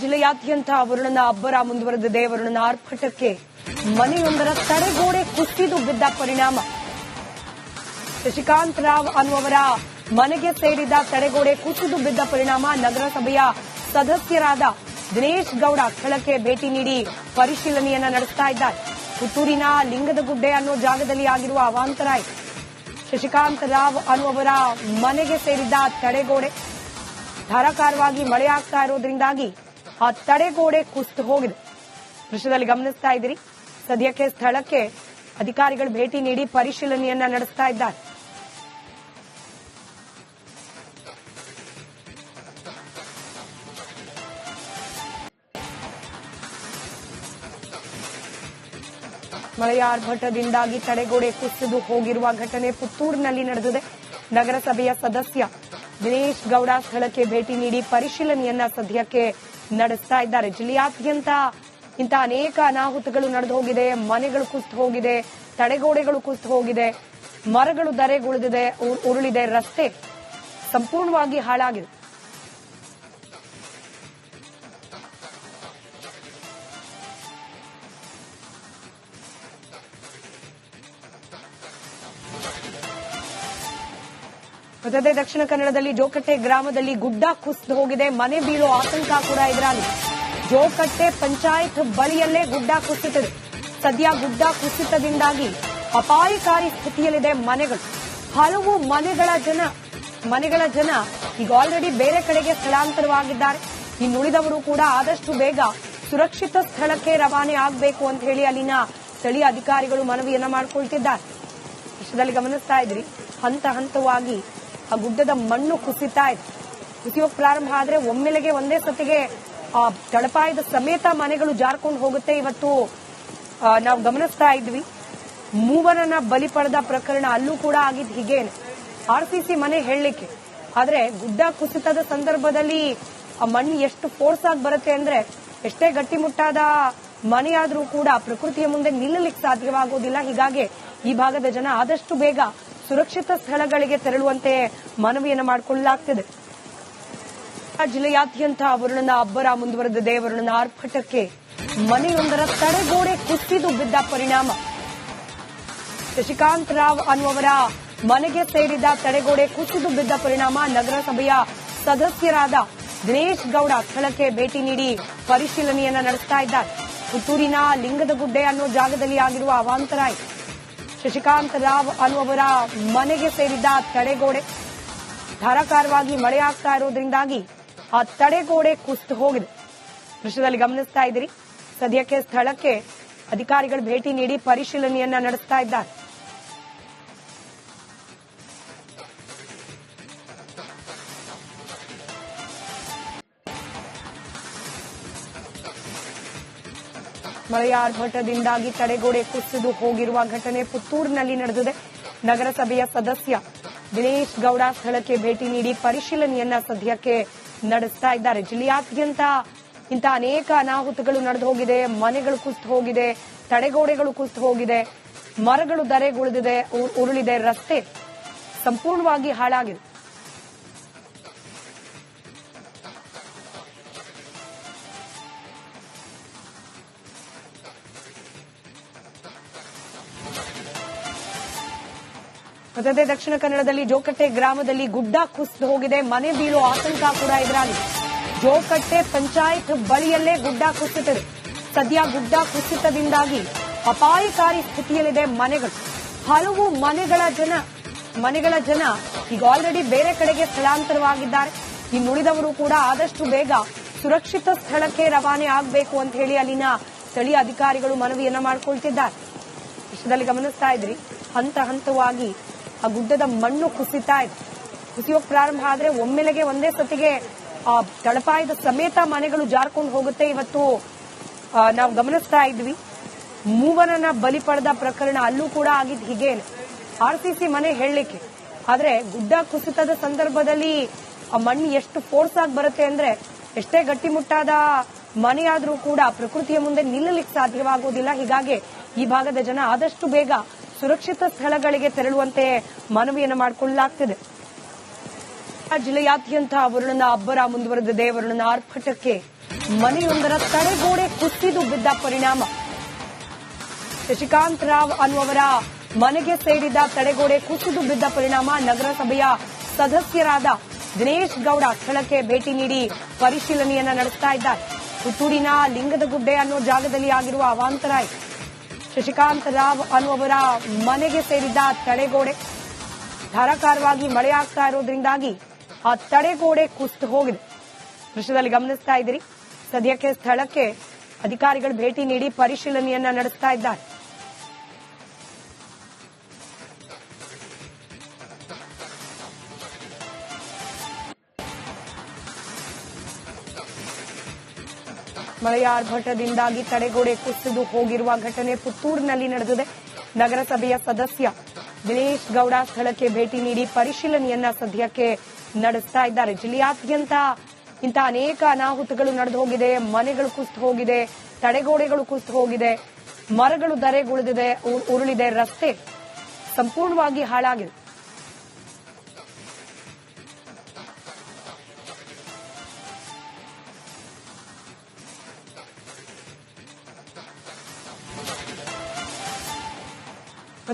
ಜಿಲ್ಲೆಯಾದ್ಯಂತ ವರುಣನ ಅಬ್ಬರ ಮುಂದುವರೆದಿದೆ ವರುಣನ ಆರ್ಭಟಕ್ಕೆ ಮನೆಯೊಂದರ ತಡೆಗೋಡೆ ಕುಸಿದು ಬಿದ್ದ ಪರಿಣಾಮ ಶಶಿಕಾಂತ್ ರಾವ್ ಅನ್ನುವರ ಮನೆಗೆ ಸೇರಿದ ತಡೆಗೋಡೆ ಕುಸಿದು ಬಿದ್ದ ಪರಿಣಾಮ ನಗರಸಭೆಯ ಸದಸ್ಯರಾದ ದಿನೇಶ್ ಗೌಡ ಸ್ಥಳಕ್ಕೆ ಭೇಟಿ ನೀಡಿ ಪರಿಶೀಲನೆಯನ್ನ ನಡೆಸ್ತಾ ಇದ್ದಾರೆ ಪುತ್ತೂರಿನ ಲಿಂಗದಗುಡ್ಡೆ ಅನ್ನೋ ಜಾಗದಲ್ಲಿ ಆಗಿರುವ ಅವಾಂತರ ಇದು. ಶಶಿಕಾಂತ್ ರಾವ್ ಅನ್ನುವರ ಮನೆಗೆ ಸೇರಿದ ತಡೆಗೋಡೆ ಧಾರಾಕಾರವಾಗಿ ಮಳೆಯಾಗ್ತಾ ಇರೋದ್ರಿಂದಾಗಿ ಆ ತಡೆಗೋಡೆ ಕುಸಿದು ಹೋಗಿದೆ. ದೃಶ್ಯದಲ್ಲಿ ಗಮನಿಸ್ತಾ ಇದ್ದೀರಿ. ಸದ್ಯಕ್ಕೆ ಸ್ಥಳಕ್ಕೆ ಅಧಿಕಾರಿಗಳು ಭೇಟಿ ನೀಡಿ ಪರಿಶೀಲನೆಯನ್ನ ನಡೆಸ್ತಾ ಇದ್ದಾರೆ. ಮಳೆಯ ಆರ್ಭಟದಿಂದಾಗಿ ತಡೆಗೋಡೆ ಕುಸಿದು ಹೋಗಿರುವ ಘಟನೆ ಪುತ್ತೂರಿನಲ್ಲಿ ನಡೆದಿದೆ. ನಗರಸಭೆಯ ಸದಸ್ಯ ದಿನೇಶ್ ಗೌಡ ಸ್ಥಳಕ್ಕೆ ಭೇಟಿ ನೀಡಿ ಪರಿಶೀಲನೆಯನ್ನ ಸದ್ಯಕ್ಕೆ ನಡೆಸ್ತಾ ಇದ್ದಾರೆ. ಜಿಲ್ಲೆಯಾದ್ಯಂತ ಇಂಥ ಅನೇಕ ಅನಾಹುತಗಳು ನಡೆದು ಹೋಗಿದೆ. ಮನೆಗಳು ಕುಸಿದು ಹೋಗಿದೆ. ತಡೆಗೋಡೆಗಳು ಕುಸಿದು ಹೋಗಿದೆ. ಮರಗಳು ದರೆಗುಳಿದಿದೆ ಉರುಳಿದೆ. ರಸ್ತೆ ಸಂಪೂರ್ಣವಾಗಿ ಹಾಳಾಗಿದೆ. ಮತ್ತದೇ ದಕ್ಷಿಣ ಕನ್ನಡದಲ್ಲಿ ಜೋಕಟ್ಟೆ ಗ್ರಾಮದಲ್ಲಿ ಗುಡ್ಡ ಕುಸಿದು ಹೋಗಿದೆ. ಮನೆ ಬೀಳೋ ಆತಂಕ ಕೂಡ ಇದರಲ್ಲಿ ಜೋಕಟ್ಟೆ ಪಂಚಾಯತ್ ಬಳಿಯಲ್ಲೇ ಗುಡ್ಡ ಕುಸಿತದೆ. ಸದ್ಯ ಗುಡ್ಡ ಕುಸಿತದಿಂದಾಗಿ ಅಪಾಯಕಾರಿ ಸ್ಥಿತಿಯಲ್ಲಿದೆ ಮನೆಗಳು. ಹಲವು ಮನೆಗಳ ಜನ ಮನೆಗಳ ಜನ ಈಗ ಆಲ್ರೆಡಿ ಬೇರೆ ಕಡೆಗೆ ಸ್ಥಳಾಂತರವಾಗಿದ್ದಾರೆ. ಇನ್ನುಳಿದವರು ಕೂಡ ಆದಷ್ಟು ಬೇಗ ಸುರಕ್ಷಿತ ಸ್ಥಳಕ್ಕೆ ರವಾನೆ ಆಗಬೇಕು ಅಂತ ಹೇಳಿ ಅಲ್ಲಿನ ಸ್ಥಳೀಯ ಅಧಿಕಾರಿಗಳು ಮನವಿಯನ್ನ ಮಾಡಿಕೊಳ್ತಿದ್ದಾರೆ. ವಿಷಯದಲ್ಲಿ ಗಮನಿಸ್ತಾ ಇದ್ರಿ. ಹಂತ ಹಂತವಾಗಿ ಆ ಗುಡ್ಡದ ಮಣ್ಣು ಕುಸಿತಾ ಇತ್ತು. ಕುಸಿಯೋಕ್ ಪ್ರಾರಂಭ ಆದ್ರೆ ಒಮ್ಮೆಲೆಗೆ ಒಂದೇ ಸತಿಗೆ ಆ ತಳಪಾಯದ ಸಮೇತ ಮನೆಗಳು ಜಾರ್ಕೊಂಡು ಹೋಗುತ್ತೆ. ಇವತ್ತು ನಾವು ಗಮನಿಸ್ತಾ ಇದ್ವಿ. ಮೂವರನ್ನ ಬಲಿ ಪಡೆದ ಪ್ರಕರಣ ಅಲ್ಲೂ ಕೂಡ ಆಗಿದ್ ಹೀಗೇನೆ. ಆರ್ಸಿಸಿ ಮನೆ ಹೇಳಲಿಕ್ಕೆ. ಆದ್ರೆ ಗುಡ್ಡ ಕುಸಿತದ ಸಂದರ್ಭದಲ್ಲಿ ಆ ಮಣ್ಣು ಎಷ್ಟು ಫೋರ್ಸ್ ಆಗಿ ಬರುತ್ತೆ ಅಂದ್ರೆ ಎಷ್ಟೇ ಗಟ್ಟಿಮುಟ್ಟಾದ ಮನೆಯಾದ್ರೂ ಕೂಡ ಪ್ರಕೃತಿಯ ಮುಂದೆ ನಿಲ್ಲಲಿಕ್ಕೆ ಸಾಧ್ಯವಾಗುವುದಿಲ್ಲ. ಹೀಗಾಗಿ ಈ ಭಾಗದ ಜನ ಆದಷ್ಟು ಬೇಗ ಸುರಕ್ಷಿತ ಸ್ಥಳಗಳಿಗೆ ತೆರಳುವಂತೆ ಮನವಿಯನ್ನು ಮಾಡಿಕೊಳ್ಳಲಾಗ್ತಿದೆ ಜಿಲ್ಲೆಯಾದ್ಯಂತ ವರುಣನ ಅಬ್ಬರ ಮುಂದುವರೆದಿದೆ ವರುಣನ ಆರ್ಭಟಕ್ಕೆ ಮನೆಯೊಂದರ ತಡೆಗೋಡೆ ಕುಸಿದು ಬಿದ್ದ ಪರಿಣಾಮ ಶಶಿಕಾಂತ್ ರಾವ್ ಅನ್ನುವರ ಮನೆಗೆ ಸೇರಿದ ತಡೆಗೋಡೆ ಕುಸಿದು ಬಿದ್ದ ಪರಿಣಾಮ ನಗರಸಭೆಯ ಸದಸ್ಯರಾದ ದಿನೇಶ್ ಗೌಡ ಸ್ಥಳಕ್ಕೆ ಭೇಟಿ ನೀಡಿ ಪರಿಶೀಲನೆಯನ್ನ ನಡೆಸ್ತಾ ಇದ್ದಾರೆ ಪುತ್ತೂರಿನ ಲಿಂಗದಗುಡ್ಡೆ ಅನ್ನೋ ಜಾಗದಲ್ಲಿ ಆಗಿರುವ ಅವಾಂತರ. ಶಶಿಕಾಂತ್ ರಾವ್ ಅನ್ನುವರ ಮನೆಗೆ ಸೇರಿದ್ದ ತಡೆಗೋಡೆ. ಧಾರಾಕಾರವಾಗಿ ಮಳೆಯಾಗ್ತಾ ಇರೋದ್ರಿಂದಾಗಿ ಆ ತಡೆಗೋಡೆ ಕುಸಿದು ಹೋಗಿದೆ. ದೃಶ್ಯದಲ್ಲಿ ಗಮನಿಸ್ತಾ ಇದ್ದೀರಿ. ಸದ್ಯಕ್ಕೆ ಸ್ಥಳಕ್ಕೆ ಅಧಿಕಾರಿಗಳು ಭೇಟಿ ನೀಡಿ ಪರಿಶೀಲನೆಯನ್ನ ನಡೆಸ್ತಾ ಇದ್ದಾರೆ. ಮಳೆಯ ಆರ್ಭಟದಿಂದಾಗಿ ತಡೆಗೋಡೆ ಕುಸಿದು ಹೋಗಿರುವ ಘಟನೆ ಪುತ್ತೂರಿನಲ್ಲಿ ನಡೆದಿದೆ. ನಗರಸಭೆಯ ಸದಸ್ಯ ದಿನೇಶ್ ಗೌಡ ಸ್ಥಳಕ್ಕೆ ಭೇಟಿ ನೀಡಿ ಪರಿಶೀಲನೆಯನ್ನ ಸದ್ಯಕ್ಕೆ ನಡೆಸ್ತಾ ಇದ್ದಾರೆ. ಜಿಲ್ಲೆಯಾದ್ಯಂತ ಇಂತಹ ಅನೇಕ ಅನಾಹುತಗಳು ನಡೆದು ಹೋಗಿದೆ. ಮನೆಗಳು ಕುಸಿದು ಹೋಗಿದೆ. ತಡೆಗೋಡೆಗಳು ಕುಸಿದು ಹೋಗಿದೆ. ಮರಗಳು ದರೆಗುಳಿದಿದೆ ಉರುಳಿದೆ. ರಸ್ತೆ ಸಂಪೂರ್ಣವಾಗಿ ಹಾಳಾಗಿದೆ. ಮತ್ತದೇ ದಕ್ಷಿಣ ಕನ್ನಡದಲ್ಲಿ ಜೋಕಟ್ಟೆ ಗ್ರಾಮದಲ್ಲಿ ಗುಡ್ಡ ಕುಸಿದು ಹೋಗಿದೆ. ಮನೆ ಬೀಳೋ ಆತಂಕ ಕೂಡ ಎದುರಾಗಿದೆ. ಜೋಕಟ್ಟೆ ಪಂಚಾಯತ್ ಬಳಿಯಲ್ಲೇ ಗುಡ್ಡ ಕುಸಿತದೆ. ಸದ್ಯ ಗುಡ್ಡ ಕುಸಿತದಿಂದಾಗಿ ಅಪಾಯಕಾರಿ ಸ್ಥಿತಿಯಲ್ಲಿದೆ ಮನೆಗಳು. ಹಲವು ಮನೆಗಳ ಜನ ಮನೆಗಳ ಜನ ಈಗ ಆಲ್ರೆಡಿ ಬೇರೆ ಕಡೆಗೆ ಸ್ಥಳಾಂತರವಾಗಿದ್ದಾರೆ. ಇನ್ನುಳಿದವರು ಕೂಡ ಆದಷ್ಟು ಬೇಗ ಸುರಕ್ಷಿತ ಸ್ಥಳಕ್ಕೆ ರವಾನೆ ಆಗಬೇಕು ಅಂತ ಹೇಳಿ ಅಲ್ಲಿನ ಸ್ಥಳೀಯ ಅಧಿಕಾರಿಗಳು ಮನವಿಯನ್ನ ಮಾಡಿಕೊಳ್ತಿದ್ದಾರೆ. ವಿಷಯದಲ್ಲಿ ಗಮನಿಸ್ತಾ ಇದ್ರಿ. ಹಂತ ಹಂತವಾಗಿ ಆ ಗುಡ್ಡದ ಮಣ್ಣು ಕುಸಿತಾ ಇತ್ತು. ಕುಸಿಯೋಕ್ ಪ್ರಾರಂಭ ಆದ್ರೆ ಒಮ್ಮೆಲೆಗೆ ಒಂದೇ ಸತಿಗೆ, ಆ, ತಳಪಾಯದ ಸಮೇತ ಮನೆಗಳು ಜಾರ್ಕೊಂಡು ಹೋಗುತ್ತೆ. ಇವತ್ತು ನಾವು ಗಮನಿಸ್ತಾ ಇದ್ವಿ. ಮೂವರನ್ನ ಬಲಿ ಪಡೆದ ಪ್ರಕರಣ ಅಲ್ಲೂ ಕೂಡ ಆಗಿದ್ ಹೀಗೇನೆ. ಆರ್ಸಿಸಿ ಮನೆ ಹೇಳಲಿಕ್ಕೆ. ಆದ್ರೆ ಗುಡ್ಡ ಕುಸಿತದ ಸಂದರ್ಭದಲ್ಲಿ ಆ ಮಣ್ಣು ಎಷ್ಟು ಫೋರ್ಸ್ ಆಗಿ ಬರುತ್ತೆ ಅಂದ್ರೆ ಎಷ್ಟೇ ಗಟ್ಟಿಮುಟ್ಟಾದ ಮನೆಯಾದ್ರೂ ಕೂಡ ಪ್ರಕೃತಿಯ ಮುಂದೆ ನಿಲ್ಲಲಿಕ್ಕೆ ಸಾಧ್ಯವಾಗುವುದಿಲ್ಲ. ಹೀಗಾಗಿ ಈ ಭಾಗದ ಜನ ಆದಷ್ಟು ಬೇಗ ಸುರಕ್ಷಿತ ಸ್ಥಳಗಳಿಗೆ ತೆರಳುವಂತೆ ಮನವಿಯನ್ನು ಮಾಡಿಕೊಳ್ಳಲಾಗ್ತಿದೆ ಜಿಲ್ಲೆಯಾದ್ಯಂತ ವರುಣನ ಅಬ್ಬರ ಮುಂದುವರೆದಿದೆ ವರುಣನ ಆರ್ಭಟಕ್ಕೆ ಮನೆಯೊಂದರ ತಡೆಗೋಡೆ ಕುಸಿದು ಬಿದ್ದ ಪರಿಣಾಮ ಶಶಿಕಾಂತ್ ರಾವ್ ಅನ್ನುವರ ಮನೆಗೆ ಸೇರಿದ ತಡೆಗೋಡೆ ಕುಸಿದು ಬಿದ್ದ ಪರಿಣಾಮ ನಗರಸಭೆಯ ಸದಸ್ಯರಾದ ದಿನೇಶ್ ಗೌಡ ಸ್ಥಳಕ್ಕೆ ಭೇಟಿ ನೀಡಿ ಪರಿಶೀಲನೆಯನ್ನ ನಡೆಸ್ತಾ ಇದ್ದಾರೆ ಪುತ್ತೂರಿನ ಲಿಂಗದಗುಡ್ಡೆ ಅನ್ನೋ ಜಾಗದಲ್ಲಿ ಆಗಿರುವ ಅವಾಂತರ. ಶಶಿಕಾಂತ್ ರಾವ್ ಅನ್ನುವರ ಮನೆಗೆ ಸೇರಿದ್ದ ತಡೆಗೋಡೆ. ಧಾರಾಕಾರವಾಗಿ ಮಳೆಯಾಗ್ತಾ ಇರೋದ್ರಿಂದಾಗಿ ಆ ತಡೆಗೋಡೆ ಕುಸಿದು ಹೋಗಿದೆ. ದೃಶ್ಯದಲ್ಲಿ ಗಮನಿಸ್ತಾ ಇದ್ದೀರಿ. ಸದ್ಯಕ್ಕೆ ಸ್ಥಳಕ್ಕೆ ಅಧಿಕಾರಿಗಳು ಭೇಟಿ ನೀಡಿ ಪರಿಶೀಲನೆಯನ್ನ ನಡೆಸ್ತಾ ಇದ್ದಾರೆ. ಮಳೆಯ ಆರ್ಭಟದಿಂದಾಗಿ ತಡೆಗೋಡೆ ಕುಸಿದು ಹೋಗಿರುವ ಘಟನೆ ಪುತ್ತೂರಿನಲ್ಲಿ ನಡೆದಿದೆ. ನಗರಸಭೆಯ ಸದಸ್ಯ ದಿನೇಶ್ ಗೌಡ ಸ್ಥಳಕ್ಕೆ ಭೇಟಿ ನೀಡಿ ಪರಿಶೀಲನೆಯನ್ನ ಸದ್ಯಕ್ಕೆ ನಡೆಸ್ತಾ ಇದ್ದಾರೆ. ಜಿಲ್ಲೆಯಾದ್ಯಂತ ಇಂಥ ಅನೇಕ ಅನಾಹುತಗಳು ನಡೆದು ಹೋಗಿದೆ. ಮನೆಗಳು ಕುಸಿದು ಹೋಗಿದೆ. ತಡೆಗೋಡೆಗಳು ಕುಸಿದು ಹೋಗಿದೆ. ಮರಗಳು ದರೆಗುಳಿದಿದೆ ಉರುಳಿದೆ. ರಸ್ತೆ ಸಂಪೂರ್ಣವಾಗಿ ಹಾಳಾಗಿದೆ.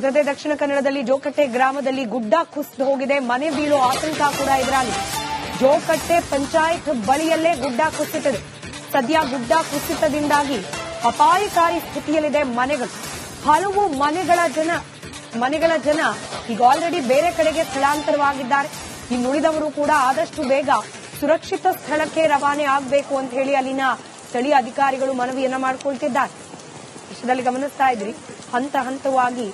ಮತ್ತೆ ದಕ್ಷಿಣ ಕನ್ನಡದಲ್ಲಿ ಜೋಕಟ್ಟೆ ಗ್ರಾಮದಲ್ಲಿ ಗುಡ್ಡ ಕುಸಿದು ಹೋಗಿದೆ. ಮನೆ ಬೀಳೋ ಆತಂಕ ಕೂಡ ಇದರಲ್ಲಿ ಜೋಕಟ್ಟೆ ಪಂಚಾಯತ್ ಬಳಿಯಲ್ಲೇ ಗುಡ್ಡ ಕುಸಿತದೆ. ಸದ್ಯ ಗುಡ್ಡ ಕುಸಿತದಿಂದಾಗಿ ಅಪಾಯಕಾರಿ ಸ್ಥಿತಿಯಲ್ಲಿದೆ ಮನೆಗಳು. ಹಲವು ಮನೆಗಳ ಜನ ಮನೆಗಳ ಜನ ಈಗ ಆಲ್ರೆಡಿ ಬೇರೆ ಕಡೆಗೆ ಸ್ಥಳಾಂತರವಾಗಿದ್ದಾರೆ. ಇನ್ನುಳಿದವರು ಕೂಡ ಆದಷ್ಟು ಬೇಗ ಸುರಕ್ಷಿತ ಸ್ಥಳಕ್ಕೆ ರವಾನೆ ಆಗಬೇಕು ಅಂತ ಹೇಳಿ ಅಲ್ಲಿನ ಸ್ಥಳೀಯ ಅಧಿಕಾರಿಗಳು ಮನವಿಯನ್ನ ಮಾಡಿಕೊಳ್ತಿದ್ದಾರೆ. ವಿಷಯದಲ್ಲಿ ಗಮನಿಸ್ತಾ ಇದ್ರಿ ಹಂತ ಹಂತವಾಗಿ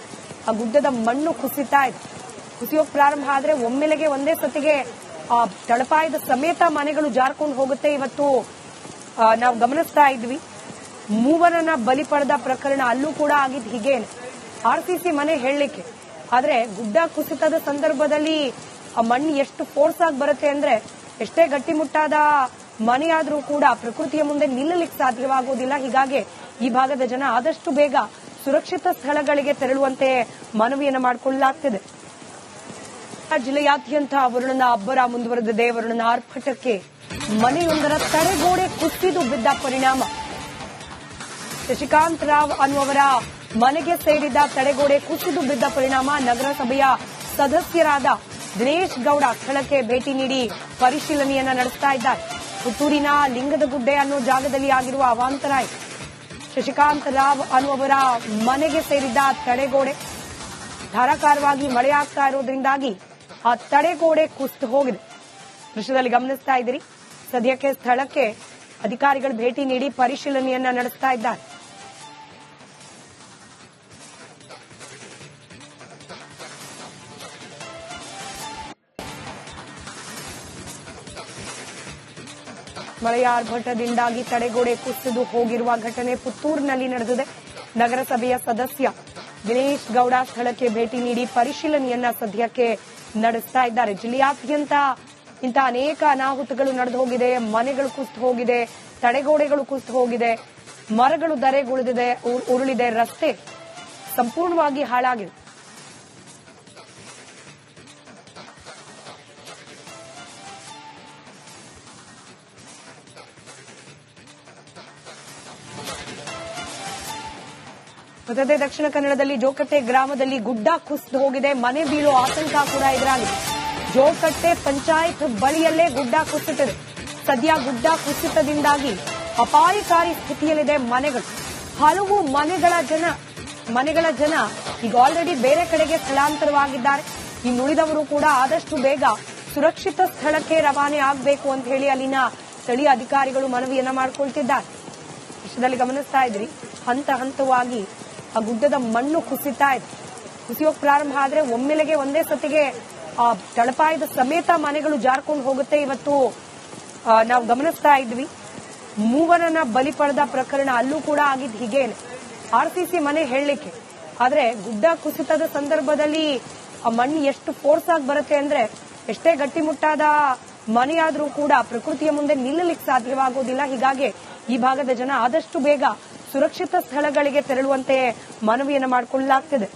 ಆ ಗುಡ್ಡದ ಮಣ್ಣು ಕುಸಿತಾ ಇದೆ ಕುಸಿಯೋಕ್ ಪ್ರಾರಂಭ ಆದ್ರೆ ಒಮ್ಮೆಲೆಗೆ ಒಂದೇ ಸತಿಗೆ, ಆ, ತಳಪಾಯದ ಸಮೇತ ಮನೆಗಳು ಜಾರ್ಕೊಂಡು ಹೋಗುತ್ತೆ. ಇವತ್ತು ನಾವು ಗಮನಿಸ್ತಾ ಇದ್ವಿ. ಮೂವರನ್ನ ಬಲಿ ಪಡೆದ ಪ್ರಕರಣ ಅಲ್ಲೂ ಕೂಡ ಆಗಿದ್ ಹೀಗೇನೆ. ಸಿ ಮನೆ ಹೇಳಲಿಕ್ಕೆ. ಆದ್ರೆ ಗುಡ್ಡ ಕುಸಿತದ ಸಂದರ್ಭದಲ್ಲಿ ಆ ಮಣ್ಣು ಎಷ್ಟು ಫೋರ್ಸ್ ಆಗಿ ಬರುತ್ತೆ ಅಂದ್ರೆ ಎಷ್ಟೇ ಗಟ್ಟಿಮುಟ್ಟಾದ ಮನೆಯಾದ್ರೂ ಕೂಡ ಪ್ರಕೃತಿಯ ಮುಂದೆ ನಿಲ್ಲಲಿಕ್ಕೆ ಸಾಧ್ಯವಾಗುವುದಿಲ್ಲ. ಹೀಗಾಗಿ ಈ ಭಾಗದ ಜನ ಆದಷ್ಟು ಬೇಗ ಸುರಕ್ಷಿತ ಸ್ಥಳಗಳಿಗೆ ತೆರಳುವಂತೆ ಮನವಿಯನ್ನು ಮಾಡಿಕೊಳ್ಳಲಾಗ್ತಿದೆ ಜಿಲ್ಲೆಯಾದ್ಯಂತ ವರುಣನ ಅಬ್ಬರ ಮುಂದುವರೆದಿದೆ ವರುಣನ ಆರ್ಭಟಕ್ಕೆ ಮನೆಯೊಂದರ ತಡೆಗೋಡೆ ಕುಸಿದು ಬಿದ್ದ ಪರಿಣಾಮ ಶಶಿಕಾಂತ್ ರಾವ್ ಅನ್ನುವರ ಮನೆಗೆ ಸೇರಿದ ತಡೆಗೋಡೆ ಕುಸಿದು ಬಿದ್ದ ಪರಿಣಾಮ ನಗರಸಭೆಯ ಸದಸ್ಯರಾದ ದಿನೇಶ್ ಗೌಡ ಸ್ಥಳಕ್ಕೆ ಭೇಟಿ ನೀಡಿ ಪರಿಶೀಲನೆಯನ್ನ ನಡೆಸ್ತಾ ಇದ್ದಾರೆ ಪುತ್ತೂರಿನ ಲಿಂಗದಗುಡ್ಡೆ ಅನ್ನೋ ಜಾಗದಲ್ಲಿ ಆಗಿರುವ ಅವಾಂತರ. ಶಶಿಕಾಂತ್ ರಾವ್ ಅನ್ನುವರ ಮನೆಗೆ ಸೇರಿದ್ದ ತಡೆಗೋಡೆ ಧಾರಾಕಾರವಾಗಿ ಮಳೆಯಾಗ್ತಾ ಇರೋದ್ರಿಂದಾಗಿ ಆ ತಡೆಗೋಡೆ ಕುಸಿದು ಹೋಗಿದೆ. ದೃಶ್ಯದಲ್ಲಿ ಗಮನಿಸ್ತಾ ಇದ್ದೀರಿ. ಸದ್ಯಕ್ಕೆ ಸ್ಥಳಕ್ಕೆ ಅಧಿಕಾರಿಗಳು ಭೇಟಿ ನೀಡಿ ಪರಿಶೀಲನೆಯನ್ನ ನಡೆಸ್ತಾ ಇದ್ದಾರೆ. ಮಳೆಯ ಆರ್ಭಟದಿಂದಾಗಿ ತಡೆಗೋಡೆ ಕುಸಿದು ಹೋಗಿರುವ ಘಟನೆ ಪುತ್ತೂರಿನಲ್ಲಿ ನಡೆದಿದೆ. ನಗರಸಭೆಯ ಸದಸ್ಯ ದಿನೇಶ್ ಗೌಡ ಸ್ಥಳಕ್ಕೆ ಭೇಟಿ ನೀಡಿ ಪರಿಶೀಲನೆಯನ್ನ ಸದ್ಯಕ್ಕೆ ನಡೆಸ್ತಾ ಇದ್ದಾರೆ. ಜಿಲ್ಲೆಯಾದ್ಯಂತ ಇಂತಹ ಅನೇಕ ಅನಾಹುತಗಳು ನಡೆದು ಹೋಗಿದೆ. ಮನೆಗಳು ಕುಸಿದು ಹೋಗಿದೆ. ತಡೆಗೋಡೆಗಳು ಕುಸಿದು ಹೋಗಿದೆ. ಮರಗಳು ದರೆಗುಳಿದಿದೆ ಉರುಳಿದೆ. ರಸ್ತೆ ಸಂಪೂರ್ಣವಾಗಿ ಹಾಳಾಗಿದೆ. ಮತ್ತೆ ದಕ್ಷಿಣ ಕನ್ನಡದಲ್ಲಿ ಜೋಕಟ್ಟೆ ಗ್ರಾಮದಲ್ಲಿ ಗುಡ್ಡ ಕುಸಿದು ಹೋಗಿದೆ. ಮನೆ ಬೀಳೋ ಆತಂಕ ಕೂಡ ಎದುರಾಗಿದೆ. ಜೋಕಟ್ಟೆ ಪಂಚಾಯತ್ ಬಳಿಯಲ್ಲೇ ಗುಡ್ಡ ಕುಸಿತದೆ. ಸದ್ಯ ಗುಡ್ಡ ಕುಸಿತದಿಂದಾಗಿ ಅಪಾಯಕಾರಿ ಸ್ಥಿತಿಯಲ್ಲಿದೆ ಮನೆಗಳು. ಹಲವು ಮನೆಗಳ ಜನ ಮನೆಗಳ ಜನ ಈಗ ಆಲ್ರೆಡಿ ಬೇರೆ ಕಡೆಗೆ ಸ್ಥಳಾಂತರವಾಗಿದ್ದಾರೆ. ಇನ್ನುಳಿದವರು ಕೂಡ ಆದಷ್ಟು ಬೇಗ ಸುರಕ್ಷಿತ ಸ್ಥಳಕ್ಕೆ ರವಾನೆ ಆಗಬೇಕು ಅಂತ ಹೇಳಿ ಅಲ್ಲಿನ ಸ್ಥಳೀಯ ಅಧಿಕಾರಿಗಳು ಮನವಿಯನ್ನ ಮಾಡಿಕೊಳ್ತಿದ್ದಾರೆ. ವಿಷಯದಲ್ಲಿ ಗಮನಿಸ್ತಾ ಇದ್ರಿ. ಹಂತ ಹಂತವಾಗಿ ಆ ಗುಡ್ಡದ ಮಣ್ಣು ಕುಸಿತಾ ಇದೆ ಕುಸಿಯೋಕ್ ಪ್ರಾರಂಭ ಆದ್ರೆ ಒಮ್ಮೆಲೆಗೆ ಒಂದೇ ಸತಿಗೆ ಆ ತಳಪಾಯದ ಸಮೇತ ಮನೆಗಳು ಜಾರ್ಕೊಂಡು ಹೋಗುತ್ತೆ. ಇವತ್ತು ನಾವು ಗಮನಿಸ್ತಾ ಇದ್ವಿ. ಮೂವರನ್ನ ಬಲಿ ಪಡೆದ ಪ್ರಕರಣ ಅಲ್ಲೂ ಕೂಡ ಆಗಿದ್ ಹೀಗೇನೆ. ಸಿ ಮನೆ ಹೇಳಲಿಕ್ಕೆ. ಆದ್ರೆ ಗುಡ್ಡ ಕುಸಿತದ ಸಂದರ್ಭದಲ್ಲಿ ಆ ಮಣ್ಣು ಎಷ್ಟು ಫೋರ್ಸ್ ಆಗಿ ಬರುತ್ತೆ ಅಂದ್ರೆ ಎಷ್ಟೇ ಗಟ್ಟಿಮುಟ್ಟಾದ ಮನೆಯಾದ್ರೂ ಕೂಡ ಪ್ರಕೃತಿಯ ಮುಂದೆ ನಿಲ್ಲಲಿಕ್ಕೆ ಸಾಧ್ಯವಾಗುವುದಿಲ್ಲ. ಹೀಗಾಗಿ ಈ ಭಾಗದ ಜನ ಆದಷ್ಟು ಬೇಗ ಸುರಕ್ಷಿತ ಸ್ಥಳಗಳಿಗೆ ತೆರಳುವಂತೆ ಮನವಿಯನ್ನು ಮಾಡಿಕೊಳ್ಳಲಾಗ್ತಿದೆ.